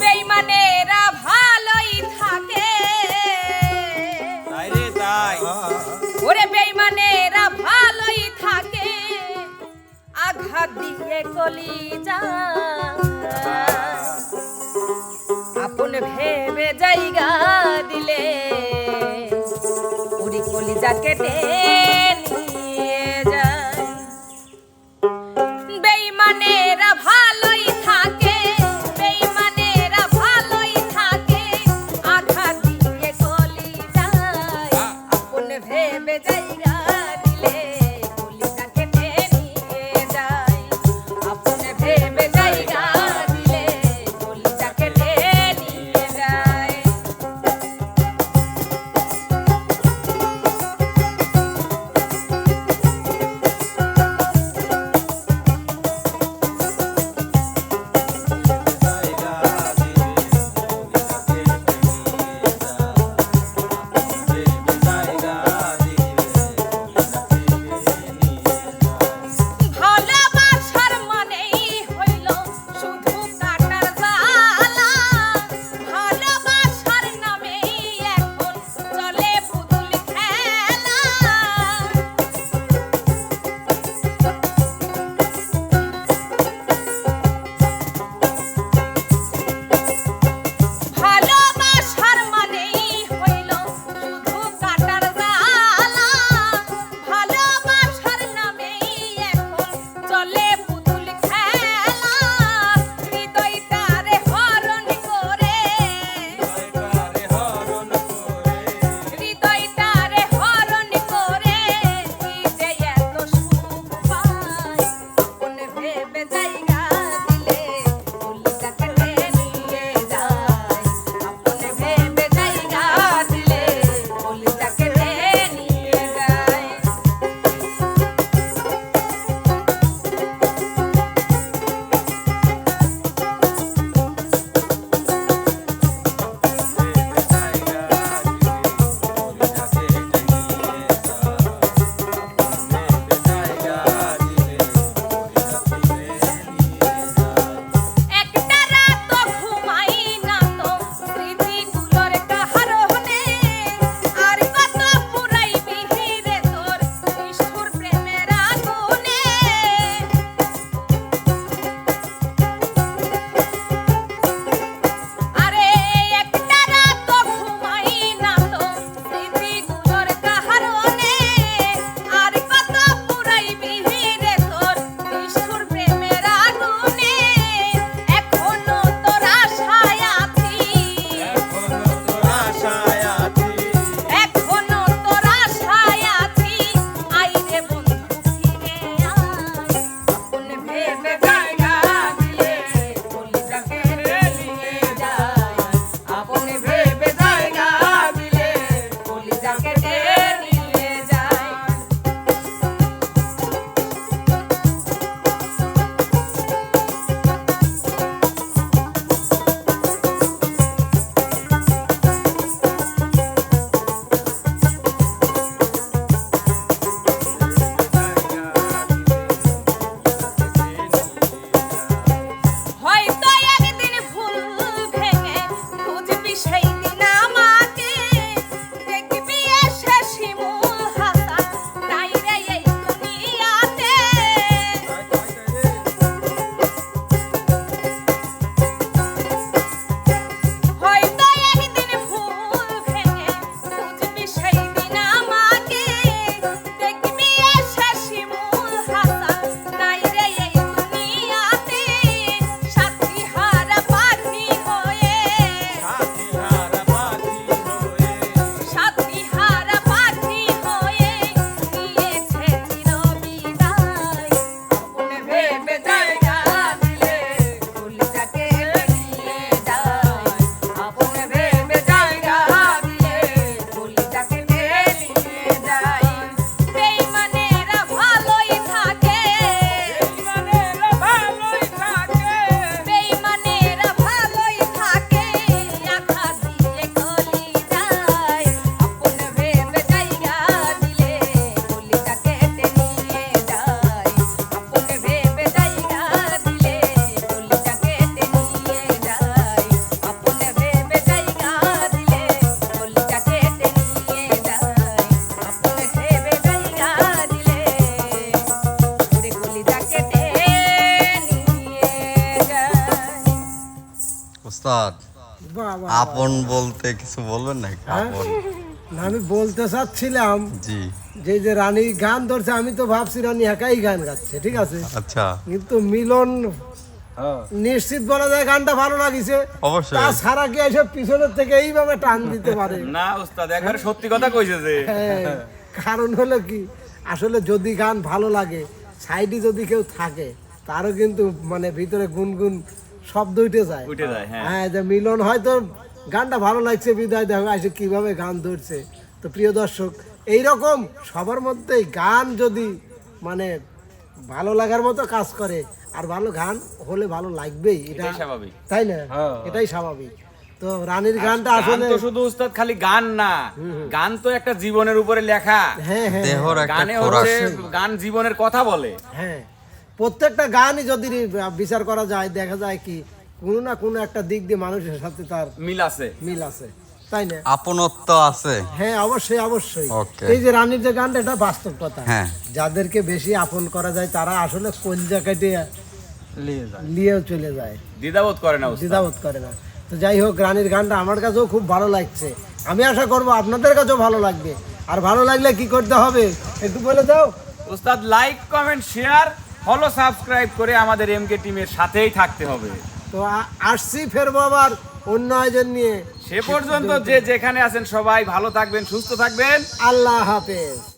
বেইমানেরা ভালোই থাকে। ওরে বেইমানেরা ভালোই থাকে। আঘাত দিয়ে কলি যা আপন ভেবে জায়গা দিলে। ওরি কলিজা কেটে ওস্তাদ বাবা আপন বলতে কিছু বলবেন হ্যাঁ? আপন। আমি বলতে চাচ্ছিলাম জি। যে যে রানী গান ধরছে আমি তো ভাবছি রানী একাই গান গাচ্ছে ঠিক আছে? আচ্ছা। কিন্তু মিলন নিশ্চিত বলা যায় গানটা ভালো লাগিছে। অবশ্যই। তাছাড়া কি এসব পিছনের থেকে এইভাবে টান দিতে পারে? না উস্তাদ একবারে সত্যি কথা কইছে যে। হ্যাঁ, কারণ হলো কি আসলে যদি গান ভালো লাগে সাইডে যদি কেউ থাকে তারও কিন্তু মানে ভিতরে গুনগুন শব্দ উঠে যায়। উঠে যায় হ্যাঁ। হ্যাঁ যে মিলন হয়তো গানটা ভালো লাগছে বিদায় দেখো আসে কীভাবে গান ধরছে। তো প্রিয় দর্শক এইরকম সবার মধ্যেই গান যদি মানে ভালো লাগার মতো কাজ করে আর ভালো গান হলে ভালো লাগবেই এটা এটাই স্বাভাবিক। তাই না? এটাই স্বাভাবিক। তো রানীর গানটা আসলে তো শুধু উস্তাদ খালি গান না। গান তো একটা জীবনের উপরে লেখা। হ্যাঁ হ্যাঁ গানে হচ্ছে গান জীবনের কথা বলে। হ্যাঁ। প্রত্যেকটা গানই যদি বিচার করা যায় দেখা যায় কি কোনো না কোনো একটা দিক দিয়ে মানুষের সাথে তার মিল আছে। মিল আছে। তাই না? আপনত্ব আছে। হ্যাঁ অবশ্যই অবশ্যই। এই যে রানীর যে গানটা এটা বাস্তব কথা। হ্যাঁ। যাদেরকে বেশি আপন করা যায় তারা আসলে কেটে লিয়েও চলে যায়। দ্বিধাবোধ করে না দ্বিধাবোধ করে না। তো যাই হোক রানীর গানটা আমার কাছেও খুব ভালো লাগছে। আমি আশা করব আপনাদের কাছেও ভালো লাগবে। আর ভালো লাগলে কি করতে হবে একটু বলে দাও। উস্তাদ like comment share follow subscribe করে আমাদের এমকে টিমের সাথেই থাকতে হবে। তো আরসি আসছি ফেরবো আবার অন্য আয়োজন নিয়ে। সে পর্যন্ত যে যেখানে আছেন সবাই ভালো থাকবেন সুস্থ থাকবেন। আল্লাহ হাফেজ।